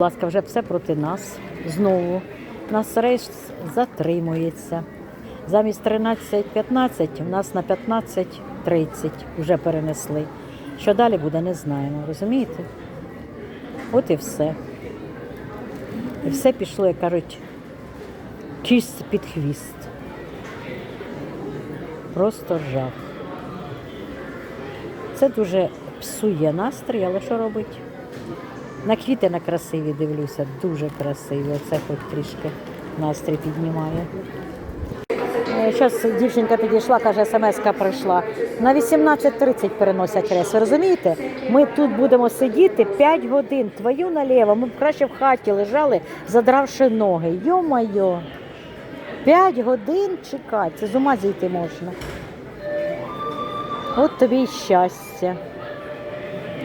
Будь ласка, вже все проти нас. Знову. Нас рейс затримується. Замість 13.15 у нас на 15.30 вже перенесли. Що далі буде, не знаємо. Розумієте? От і все. І все пішло, як кажуть, чисто під хвіст. Просто жах. Це дуже псує настрій, але що робить? На квіти на красиві дивлюся, дуже красиві. Оце хоч трішки настрій піднімає. Зараз дівчинка підійшла, каже, смс-ка прийшла. На 18.30 переносять рейс. Розумієте? Ми тут будемо сидіти 5 годин. Твою наліво. Ми б краще в хаті лежали, задравши ноги. Йо-майо. 5 годин чекати. Це з ума зійти можна. От тобі й щастя.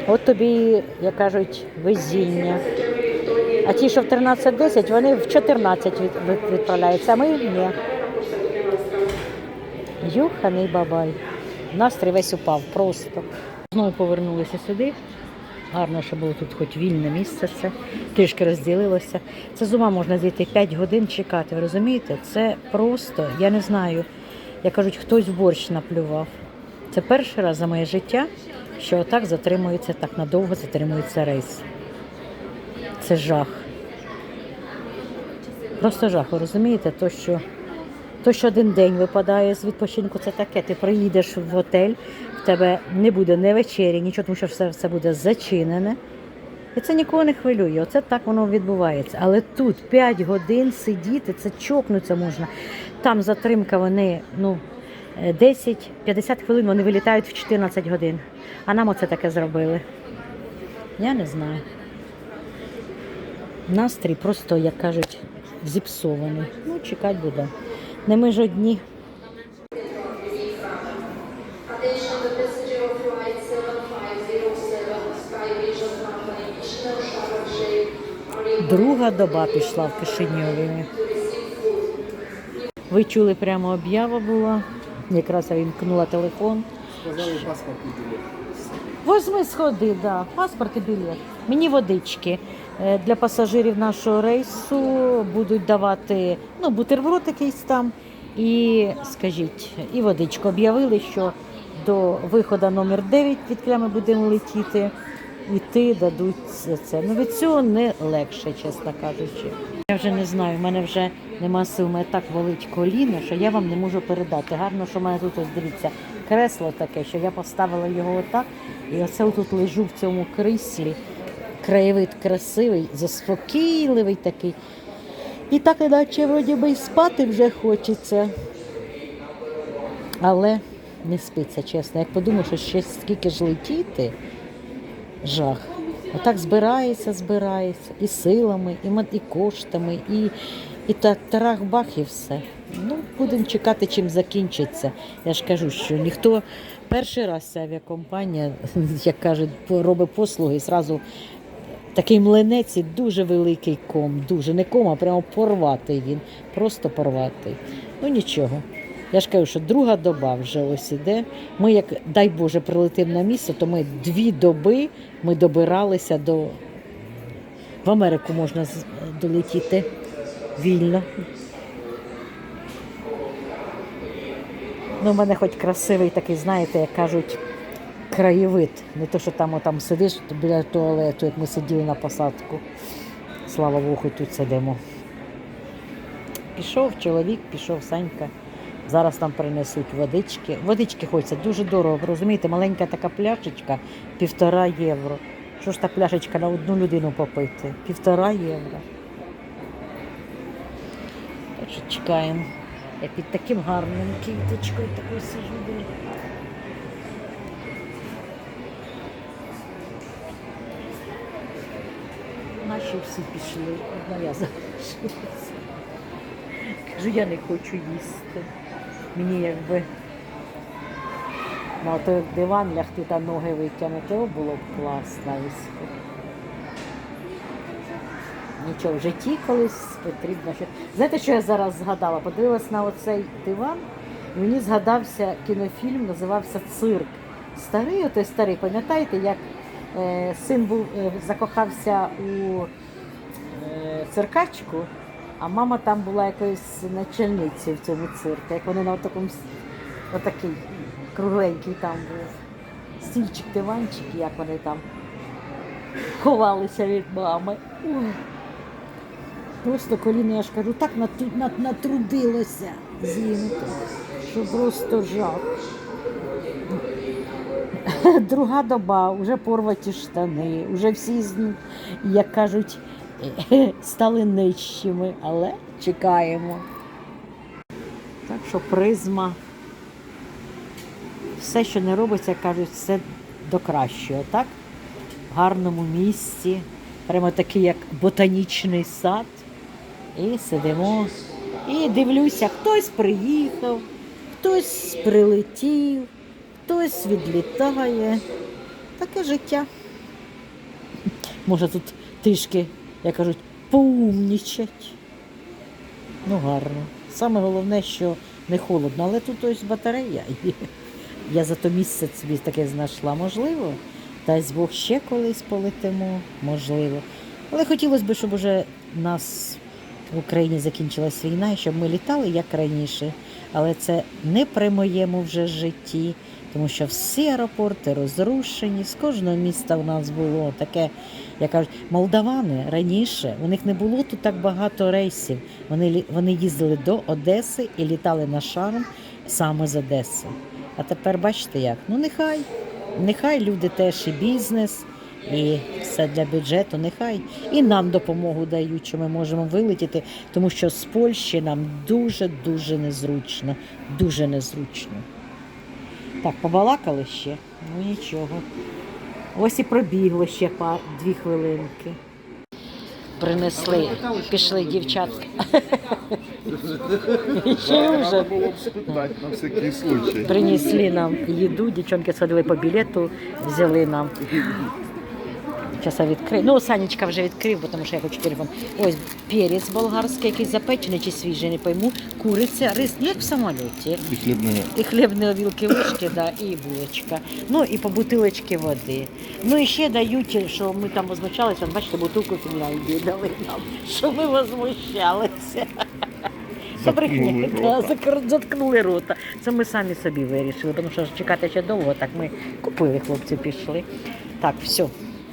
От тобі, як кажуть, везіння. А ті, що в 13.10, вони в 14 від- від- відправляються, а ми ні. Юханий бабай. Настрій весь упав просто. Знову повернулися сюди. Гарно, що було тут хоч вільне місце, це трішки розділилося. Це з ума можна зійти 5 годин чекати, ви розумієте? Це просто, я не знаю, як кажуть, хтось борщ наплював. Це перший раз за моє життя, що отак затримується, так надовго затримується рейс. Це жах. Просто жах, ви розумієте? То, що, то, що один день випадає з відпочинку, це таке. Ти приїдеш в готель, в тебе не буде ні вечері, нічого, тому що все, все буде зачинене. І це нікого не хвилює. Оце так воно відбувається. Але тут 5 годин сидіти, це чокнуться можна. Там затримка вони, ну, 10-50 хвилин вони вилітають в 14 годин. А нам оце таке зробили. Я не знаю. Настрій просто, як кажуть, зіпсований. Ну, чекати буде. Не ми ж одні. Attention the passenger of flight 7507 Skyvision Company National Sharm el-Sheikh are Друга доба пішла в Кишиньові. Ви чули прямо об'ява була. Якраз я вімкнула телефон. Сказали паспорт не Возьми сходи, да, паспорт і білет. Мені водички. Е, Для пасажирів нашого рейсу будуть давати ну, бутерброд якийсь там. І скажіть, і водичку об'явили, що до виходу номер 9, відкля ми будемо летіти, іти дадуть за це. Ну від цього не легше, чесно кажучи. Я вже не знаю, в мене вже нема сил, мене так болить коліно, що я вам не можу передати. Гарно, що в мене тут ось дивіться кресло таке, що я поставила його отак, і оце тут лежу в цьому кріслі. Краєвид красивий, заспокійливий такий. І так, іначе вроді би і спати вже хочеться. Але не спиться, чесно. Як подумаю, що ще скільки ж летіти, жах. Отак збирається, збирається і силами, і, і коштами, і, і та тарах-бах, і все. Ну, будемо чекати, чим закінчиться. Я ж кажу, що ніхто перший раз ця авіакомпанія, як кажуть, робить послуги і зразу такий млинець і дуже великий ком. Дуже не ком, а прямо порватий він. Просто порватий. Ну нічого. Я ж кажу, що друга доба вже ось іде. Ми, як дай Боже, прилетимо на місце, то ми дві доби ми добиралися до. В Америку можна долетіти вільно. Ну, в мене хоч красивий такий, знаєте, як кажуть, краєвид. Не то, що там, там сидиш біля туалету, як ми сиділи на посадку. Слава Богу, тут сидимо. Пішов чоловік, пішов Санька. Зараз там принесуть водички. Водички хочеться дуже дорого. Розумієте, маленька така пляшечка півтора євро. Що ж та пляшечка на одну людину попити? Півтора євро. Так що чекаємо. Я під таким гарним квіточкою такою сижу. Наші всі пішли, одна я залишилася. Кажу, я не хочу їсти. Мені якби на той диван лягти та ноги витягнути, о, було б класно. виспи. Нічого, в житті колись потрібно. Що... Знаєте, що я зараз згадала? Подивилась на оцей диван, і мені згадався кінофільм, називався Цирк. Старий, отой старий, пам'ятаєте, як е, син був, е, закохався у циркачку, а мама там була якоюсь начальницею в цьому цирку. Як вони на такому отакий кругленький там був. Стільчик, диванчик, як вони там ховалися від мами. Ой. Просто коліно, я ж кажу, так натру- натрудилося зімку, що просто жах. Друга доба, вже порваті штани, вже всі, як кажуть, стали нижчими, але чекаємо. Так що призма. Все, що не робиться, кажуть, все до кращого, так? В гарному місці, прямо такий, як ботанічний сад. І сидимо. І дивлюся, хтось приїхав, хтось прилетів, хтось відлітає. Таке життя. Може тут трішки, як кажуть, поумнічать. Ну, гарно. Саме головне, що не холодно, але тут ось батарея є. Я за то місяць собі таке знайшла. Можливо, дасть Бог ще колись полетимо, можливо. Але хотілося б, щоб уже нас в Україні закінчилась війна, і щоб ми літали як раніше. Але це не при моєму вже житті, тому що всі аеропорти розрушені, з кожного міста у нас було таке, як кажуть, молдавани раніше, у них не було тут так багато рейсів. Вони, вони їздили до Одеси і літали на шарм саме з Одеси. А тепер бачите як? Ну нехай, нехай люди теж і бізнес, і все для бюджету, нехай і нам допомогу дають, що ми можемо вилетіти, тому що з Польщі нам дуже-дуже незручно, дуже незручно. Так, побалакали ще? Ну нічого. Ось і пробігло ще пар, дві хвилинки. Принесли, пішли дівчатка. Ще вже. На всякий случай. Принесли нам їду, дівчонки сходили по білету, взяли нам. Зараз я відкрию. Ну, Санечка вже відкрив, бо тому що я хочу телефон. Ось перець болгарський, якийсь запечений чи свіжий, не пойму. Куриця, рис, ну, як в самоліті. І хлібне. І хлібні вілки ложки, да, і булочка. Ну і по бутилочці води. Ну і ще дають, що ми там возмущалися, бачите, бутилку Фінляндії дали нам, що ми возмущалися. Рота. заткнули рота. Це ми самі собі вирішили, тому що чекати ще довго, так ми купили хлопці, пішли. Так, все.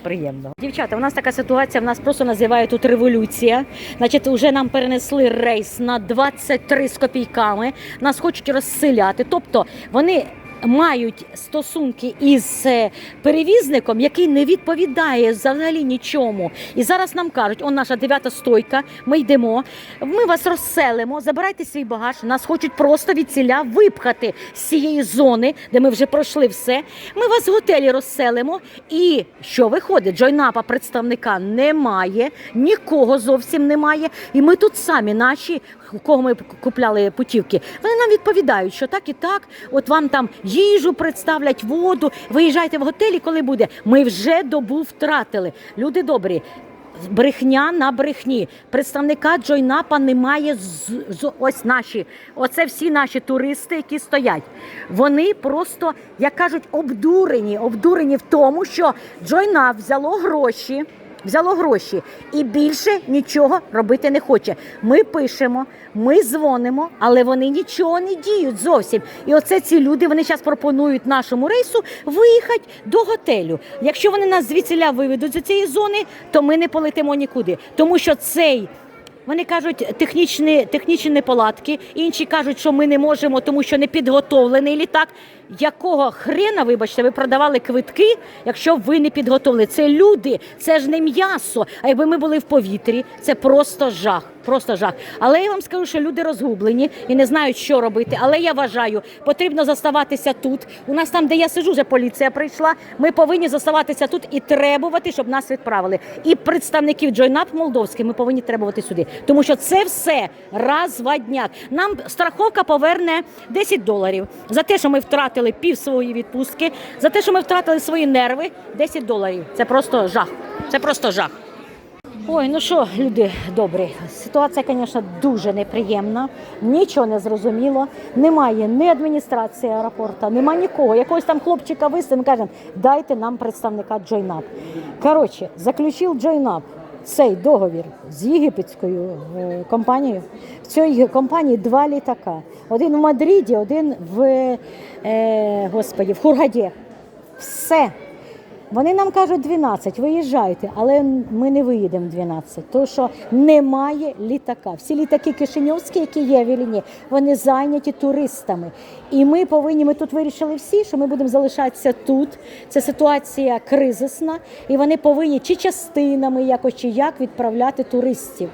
Приємно. Дівчата, у нас така ситуація, в нас просто називають тут революція. Значить, вже нам перенесли рейс на 23 з копійками. Нас хочуть розселяти. Тобто вони мають стосунки із е, перевізником, який не відповідає взагалі нічому. І зараз нам кажуть, он наша дев'ята стойка, ми йдемо, ми вас розселимо, забирайте свій багаж. Нас хочуть просто від ціля випхати з цієї зони, де ми вже пройшли все. Ми вас в готелі розселимо. І що виходить? Джойнапа представника немає, нікого зовсім немає. І ми тут самі, наші, у кого ми купляли путівки, вони нам відповідають, що так і так, от вам там їжу представлять, воду, виїжджайте в готелі, коли буде. Ми вже добу втратили. Люди добрі. Брехня на брехні. Представника Джойнапа немає з, з ось наші. Оце всі наші туристи, які стоять. Вони просто, як кажуть, обдурені, обдурені в тому, що Джойнап взяло гроші. Взяло гроші і більше нічого робити не хоче. Ми пишемо, ми дзвонимо, але вони нічого не діють зовсім. І оце ці люди вони зараз пропонують нашому рейсу виїхати до готелю. Якщо вони нас звідсіля виведуть з цієї зони, то ми не полетимо нікуди, тому що цей. Вони кажуть, технічні, технічні неполадки. Інші кажуть, що ми не можемо, тому що не підготовлений літак. Якого хрена, вибачте, ви продавали квитки, якщо ви не підготовлені? Це люди, це ж не м'ясо. А якби ми були в повітрі, це просто жах. Просто жах. Але я вам скажу, що люди розгублені і не знають, що робити. Але я вважаю, потрібно заставатися тут. У нас там, де я сижу, вже поліція прийшла. Ми повинні заставатися тут і требувати, щоб нас відправили. І представників Джойнап Молдовський ми повинні требувати сюди. Тому що це все розвадняк. Нам страховка поверне 10 доларів за те, що ми втратили пів своєї відпустки, за те, що ми втратили свої нерви. 10 доларів. Це просто жах. Це просто жах. Ой, ну що, люди добрі, ситуація, звісно, дуже неприємна, нічого не зрозуміло. Немає ні адміністрації аеропорту, немає нікого. Якогось там хлопчика виставимо, кажемо, дайте нам представника Джойнап. Коротше, заключив Джойнап цей договір з єгипетською е, компанією. В цій компанії два літака. Один в Мадриді, один в, е, господі, в Хургаді. Все. Вони нам кажуть 12, виїжджайте, але ми не виїдемо 12, тому що немає літака. Всі літаки Кишиньовські, які є в Іліні, вони зайняті туристами. І ми повинні, ми тут вирішили всі, що ми будемо залишатися тут. Це ситуація кризисна, і вони повинні чи частинами якось, чи як відправляти туристів.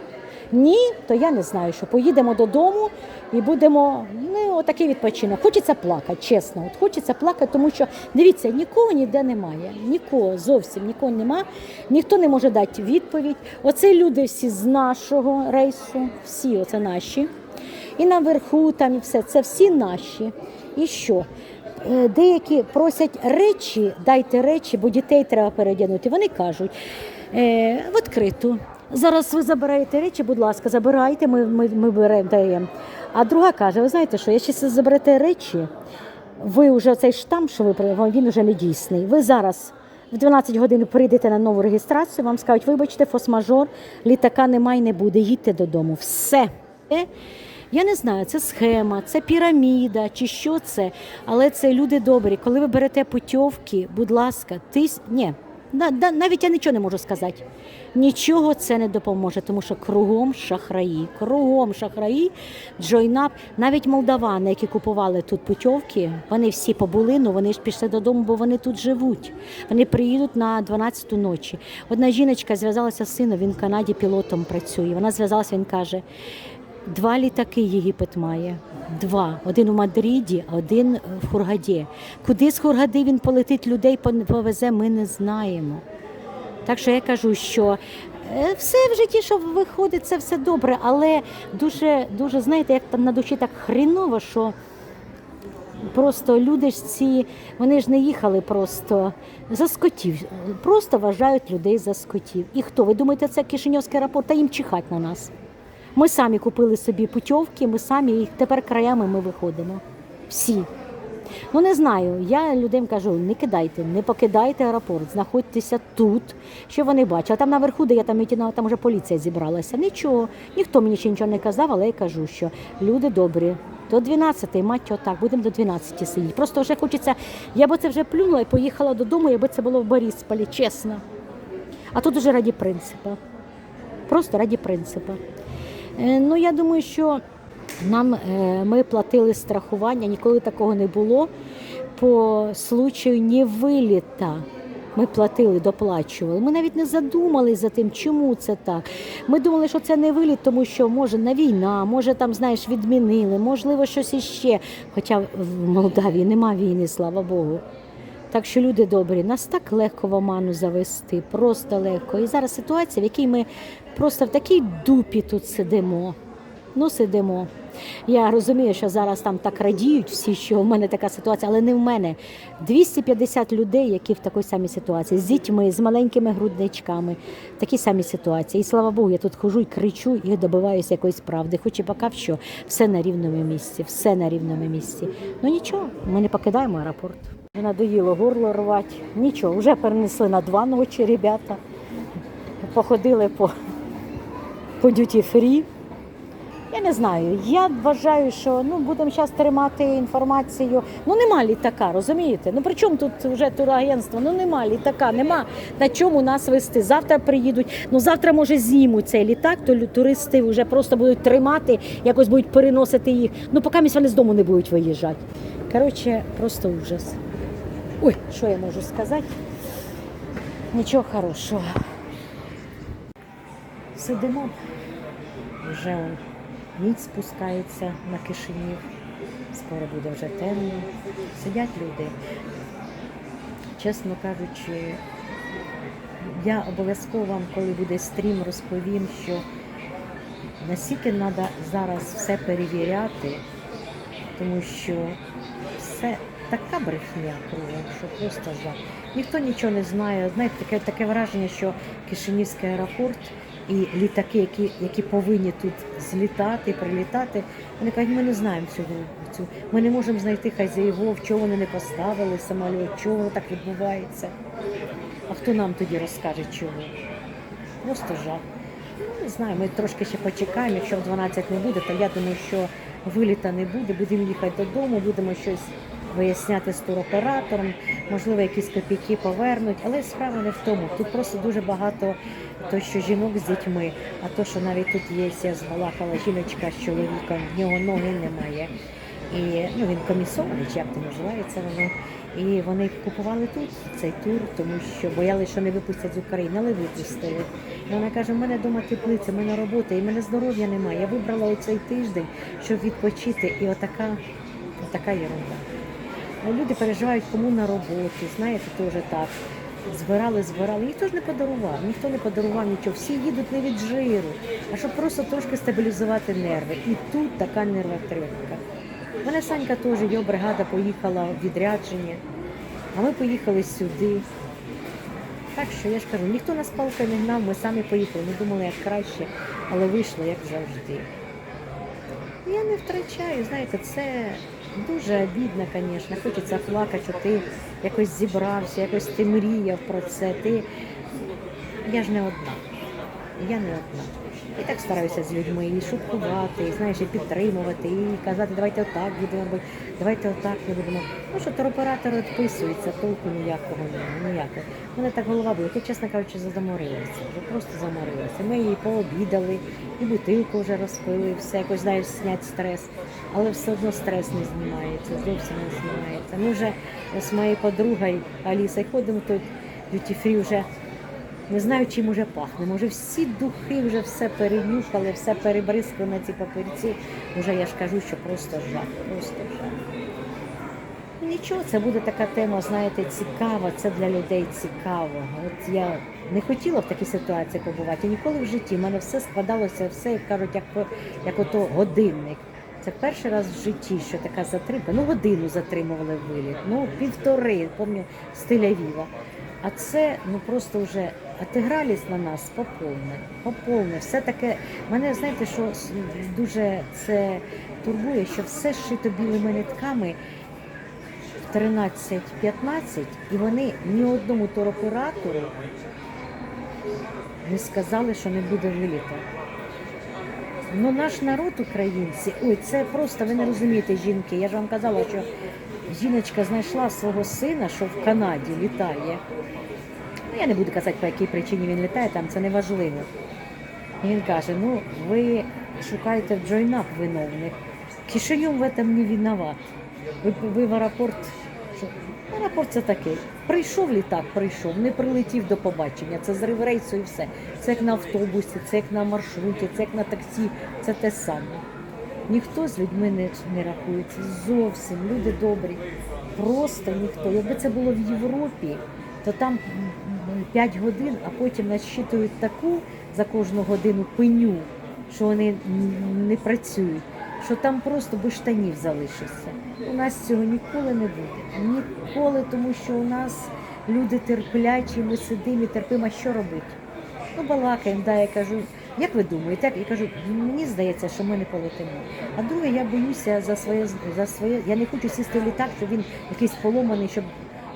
Ні, то я не знаю, що поїдемо додому і будемо ну отакий відпочинок. Хочеться плакати, чесно. От хочеться плакати, тому що дивіться, нікого ніде немає. Нікого зовсім нікого нема. Ніхто не може дати відповідь. Оце люди всі з нашого рейсу, всі оце наші. І наверху там і все. Це всі наші. І що? Е, Деякі просять речі, дайте речі, бо дітей треба передягнути. Вони кажуть е, в відкриту. Зараз ви забираєте речі, будь ласка, забирайте, ми, ми, ми беремо, даємо. А друга каже: ви знаєте що, якщо заберете речі, ви вже цей штамп, що ви він вже не дійсний. Ви зараз в 12 годин прийдете на нову реєстрацію, вам скажуть, вибачте, фос-мажор, літака немає, не буде, їдьте додому. Все. Е, Я не знаю, це схема, це піраміда чи що це, але це люди добрі. Коли ви берете путівки, будь ласка, тись... Ні, навіть я нічого не можу сказати. Нічого це не допоможе, тому що кругом шахраї, кругом шахраї, джойнап, навіть молдавани, які купували тут путівки, вони всі побули, але вони ж пішли додому, бо вони тут живуть. Вони приїдуть на 12-ту ночі. Одна жіночка зв'язалася з сином, він в Канаді пілотом працює. Вона зв'язалася, він каже. Два літаки Єгипет має. Два. Один у Мадриді, один в Хургаді. Куди з Хургади він полетить людей, повезе, ми не знаємо. Так що я кажу, що е, все в житті, що виходить, це все добре, але дуже, дуже, знаєте, як там на душі так хріново, що просто люди ж ці, вони ж не їхали просто за скотів, просто вважають людей за скотів. І хто? Ви думаєте, це Кишиньовський аеропорт, та їм чихать на нас. Ми самі купили собі путівки, ми самі їх тепер краями ми виходимо. Всі. Ну не знаю. Я людям кажу, не кидайте, не покидайте аеропорт, знаходьтеся тут, що вони бачать. А там наверху, де я там мітінала, там вже поліція зібралася. Нічого, ніхто мені ще нічого не казав, але я кажу, що люди добрі. До 12, мать отак, будемо до 12 сидіти. Просто вже хочеться, я би це вже плюнула і поїхала додому, якби це було в Борисполі, чесно. А тут уже раді принципу. Просто раді принципу. Е, Ну, я думаю, що нам е, ми платили страхування, ніколи такого не було. По случаю невиліта ми платили, доплачували. Ми навіть не задумались за тим, чому це так. Ми думали, що це не виліт, тому що може на війна, може там, знаєш, відмінили, можливо, щось іще. Хоча в Молдавії нема війни, слава Богу. Так що люди добрі, нас так легко в оману завести, просто легко. І зараз ситуація, в якій ми просто в такій дупі тут сидимо. Ну, сидимо. Я розумію, що зараз там так радіють всі, що в мене така ситуація, але не в мене. 250 людей, які в такій самій ситуації, з дітьми, з маленькими грудничками, в такій самій ситуації. І слава Богу, я тут хожу і кричу і добиваюся якоїсь правди. Хоч і поки що все на рівному місці, все на рівному місці. Ну нічого, ми не покидаємо аеропорт. Надоїло горло рвати. Нічого, вже перенесли на два ночі, ребята. Походили по, по дюті фрі. Я не знаю. Я вважаю, що ну будемо зараз тримати інформацію. Ну нема літака, розумієте? Ну при чому тут вже турагентство? Ну нема літака, нема на чому нас вести. Завтра приїдуть. Ну завтра може знімуть цей літак, то туристи вже просто будуть тримати, якось будуть переносити їх. Ну поки вони з дому не будуть виїжджати. Коротше, просто ужас. Ой, що я можу сказати? Нічого хорошого. Сидимо. Вже ніч спускається на Кишинів. Скоро буде вже темно. Сидять люди. Чесно кажучи, я обов'язково вам, коли буде стрім, розповім, що наскільки треба зараз все перевіряти, тому що все така брехня кругом, що просто жах. Ніхто нічого не знає. Знаєте, таке, таке враження, що Кишинівський аеропорт і літаки, які, які повинні тут злітати, прилітати, вони кажуть, ми не знаємо цього. Цю. Ми не можемо знайти хазяївов, чого вони не поставили самоліт, чого так відбувається. А хто нам тоді розкаже чого? Просто жах. Ну, не знаю, ми трошки ще почекаємо. Якщо в 12 не буде, то я думаю, що виліта не буде. Будемо їхати додому, будемо щось виясняти з туроператором, можливо, якісь копійки повернуть. Але справа не в тому. Тут просто дуже багато то, що жінок з дітьми, а то, що навіть тут є, я збалакала жіночка з чоловіком, в нього ноги немає. І ну, він комісований, чи як то називається воно. І вони купували тут цей тур, тому що боялися, що не випустять з України, але випустили. І вона каже: у мене вдома теплиця, у мене робота, і в мене здоров'я немає. Я вибрала оцей тиждень, щоб відпочити. І отака, отака ерунда. Ну, люди переживають кому на роботу, знаєте, теж так. Збирали, збирали. Ніхто ж не подарував, ніхто не подарував нічого. Всі їдуть не від жиру, а щоб просто трошки стабілізувати нерви. І тут така нервотрепка. У мене Санька теж, його бригада поїхала в відрядження, а ми поїхали сюди. Так що я ж кажу, ніхто нас палкою не гнав, ми самі поїхали. Ми думали, як краще, але вийшло як завжди. Я не втрачаю, знаєте, це дуже обідно, звісно. Хочеться плакати, що ти якось зібрався, якось ти мріяв про це. Ти... Я ж не одна. Я не одна. І так стараюся з людьми і шуткувати, і, знаєш, і підтримувати, і казати, давайте отак будемо робити, давайте отак не будемо. Ну що туроператор відписується, толку ніякого немає, ніякого. У мене так голова була, я, чесно кажучи, заморилася, вже просто заморилася. Ми її пообідали, і бутилку вже розпили, все якось знаєш, снять стрес, але все одно стрес не знімається, зовсім не знімається. Ми вже з моєю подругою Алісою ходимо тут, дюті фрі вже не знаю, чим уже пахне. Може, всі духи вже все перенюхали, все перебризкали на ці папірці. Уже я ж кажу, що просто жах, просто жах. Нічого, це буде така тема, знаєте, цікава, це для людей цікаво. От я не хотіла в такій ситуації побувати. Ніколи в житті. У мене все складалося, все, як кажуть, як, як ото годинник. Це перший раз в житті, що така затримка. Ну, годину затримували виліт, ну півтори, пам'ятаю, стиля Віва. А це ну просто вже отигрались на нас поповне, поповне. Все таке. Мене знаєте, що дуже це турбує, що все зшито білими нитками. 13-15, і вони ні одному туроператору не сказали, що не буде виліту. Ну, наш народ, українці, ой, це просто ви не розумієте, жінки. Я ж вам казала, що жіночка знайшла свого сина, що в Канаді літає. Ну, я не буду казати, по якій причині він літає, там це не важливо. І він каже: ну, ви шукаєте в джойнап виновних. Кишиньов в этом не виноват. Ви, ви в аеропорт. Аеропорт це такий. Прийшов літак, прийшов, не прилетів до побачення. Це зрив рейсу і все. Це як на автобусі, це як на маршруті, це як на таксі, це те саме. Ніхто з людьми не, не рахується. Зовсім люди добрі. Просто ніхто. Якби це було в Європі, то там 5 годин, а потім насчитують таку за кожну годину пеню, що вони не працюють, що там просто без штанів залишишся. У нас цього ніколи не буде. Ніколи, тому що у нас люди терплячі, ми сидимо і терпимо, а що робити. Ну, балакаємо, да, я кажу, як ви думаєте? Я кажу, мені здається, що ми не полетимо. А друге, я боюся за своє за своє. Я не хочу сісти в літак, щоб він якийсь поломаний, щоб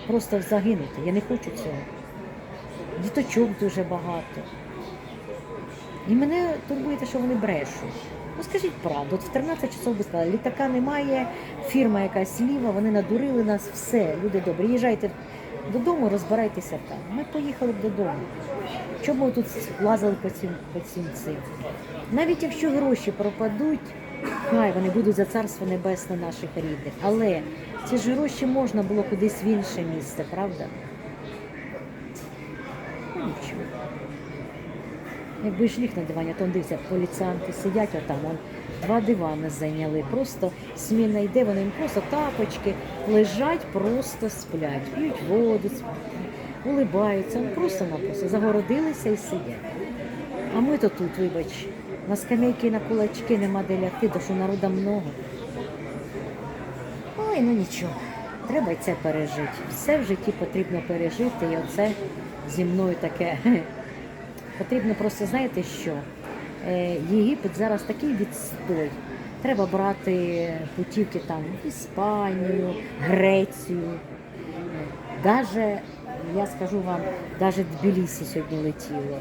просто загинути. Я не хочу цього. Діточок дуже багато. І мене турбує що вони брешуть. Ну скажіть правду, от в 13 часов би сказали, літака немає, фірма якась ліва, вони надурили нас, все, люди добрі. Їжджайте додому, розбирайтеся там. Ми поїхали б додому. Чому ми тут лазили по цим по цим цим? Навіть якщо гроші пропадуть, хай вони будуть за царство небесне наших рідних. Але ці ж гроші можна було кудись в інше місце, правда? Ну нічого. Якби ж ліг на дивані, то он дивися, поліціянти сидять отам, он два дивани зайняли. Просто сміна йде, вони їм просто тапочки лежать, просто сплять, п'ють воду, улибаються, просто-напросто загородилися і сидять. А ми то тут, вибач, на скамейки, на кулачки нема де лягти, то що народа много. Ой, ну нічого, треба це пережити. Все в житті потрібно пережити, і оце зі мною таке. Потрібно просто, знаєте що? Е, Єгипет зараз такий відстой. Треба брати путівки там в Іспанію, Грецію. Даже, я скажу вам, навіть Тбілісі сьогодні летіло.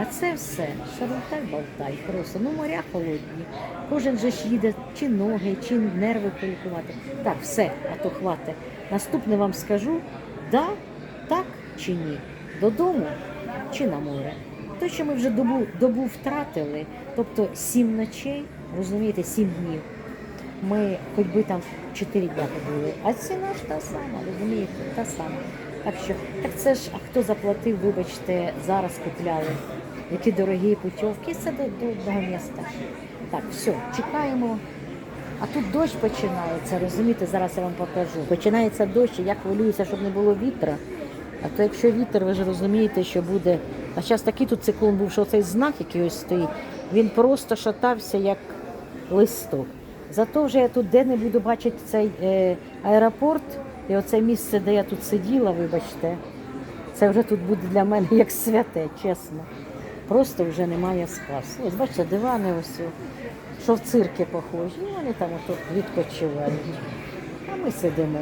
А це все шарунтай болтай просто. Ну моря холодні. Кожен же ж їде чи ноги, чи нерви полікувати. Так, все, а то хватить. Наступне вам скажу, да, так чи ні. Додому чи на море. То, що ми вже добу, добу втратили, тобто сім ночей, розумієте, сім днів. Ми хоч би там 4 дня побули, а ціна ж та сама, розумієте, та сама. Так що, так це ж, а хто заплатив, вибачте, зараз купляли. Які дорогі путівки, це до, одного міста. Так, все, чекаємо. А тут дощ починається, розумієте, зараз я вам покажу. Починається дощ, я хвилююся, щоб не було вітра. А то якщо вітер, ви ж розумієте, що буде. А зараз такий тут циклон був, що цей знак, який ось стоїть, він просто шатався як листок. Зато вже я тут де не буду бачити цей е, аеропорт і оце місце, де я тут сиділа, вибачте, це вже тут буде для мене як святе, чесно. Просто вже немає спасу. Ось бачите, дивани ось, що в цирки похожі, і вони там ото відпочивають. А ми сидимо.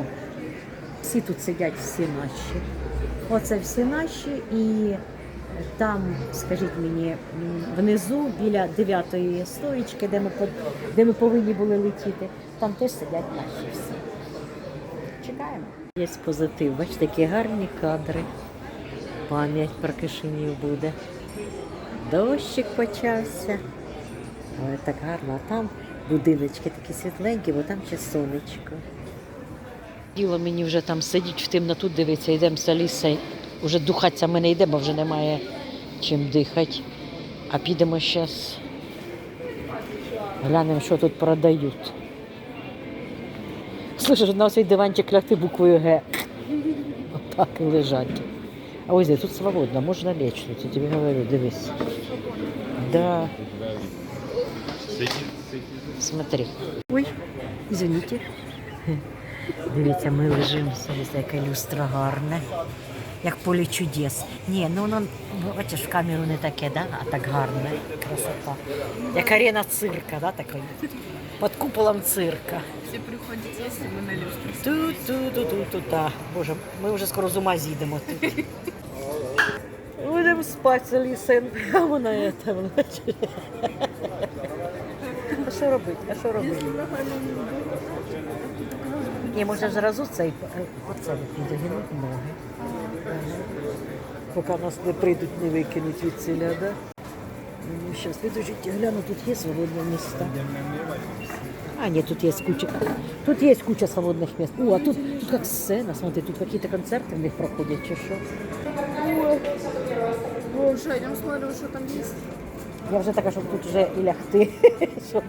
Всі тут сидять, всі наші. Оце всі наші і там, скажіть мені, внизу біля дев'ятої стоїчки, де ми, де ми повинні були летіти, там теж сидять наші всі. Чекаємо. Є позитив, бачите, такі гарні кадри. Пам'ять про Кишинів буде. Дощик почався. Ой, так гарно. А там будиночки такі світленькі, бо там ще сонечко. Діло мені вже там сидіть в темноту, дивитися, йдемо з Алісою. Уже духатися ми не йдемо, бо вже немає чим дихати. А підемо зараз. Глянемо, що тут продають. Слушай, на цей диванчик лягти буквою Г. Отак і лежать. А ось тут свободно, можна лечь, тут, я тобі говорю, дивись. Да. Смотри. Ой, извините. Дивіться, ми лежимо, яке люстра гарне. Як поле чудес. Ні, ну воно, бачиш, в камеру не таке, да? а так гарне. Красота. Як арена цирка, да, такої? Під куполом цирка. Все приходять, якщо ми на. Ту-ту-ту-ту-ту-та. Боже, ми вже скоро з ума з'їдемо тут. Будемо спати, Алісин. А вона це, вона. А що робити? А що робити? Ні, може зразу цей е, оце підогнути ноги. Поки нас не прийдуть, не викинуть від ціля, да? Ну, зараз, підождіть, гляну, тут є свободні міста. А, нет, тут есть куча. Тут есть куча свободных мест. О, а тут, тут как сцена, смотри, тут какие-то концерты в них проходят, чи що. Боже, йдемо смотримо, що там є. Я вже така, щоб тут вже і лягти. Щоб,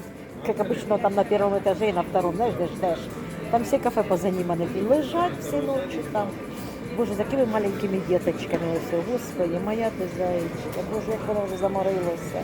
как обычно, там на первом этаже и на втором, знаешь, де ждешь. Там все кафе позаниманы. И лежать все ночи там. Боже, за такими маленькими діточками. Господи, моя ти зайчика. Боже, як вона вже заморилася.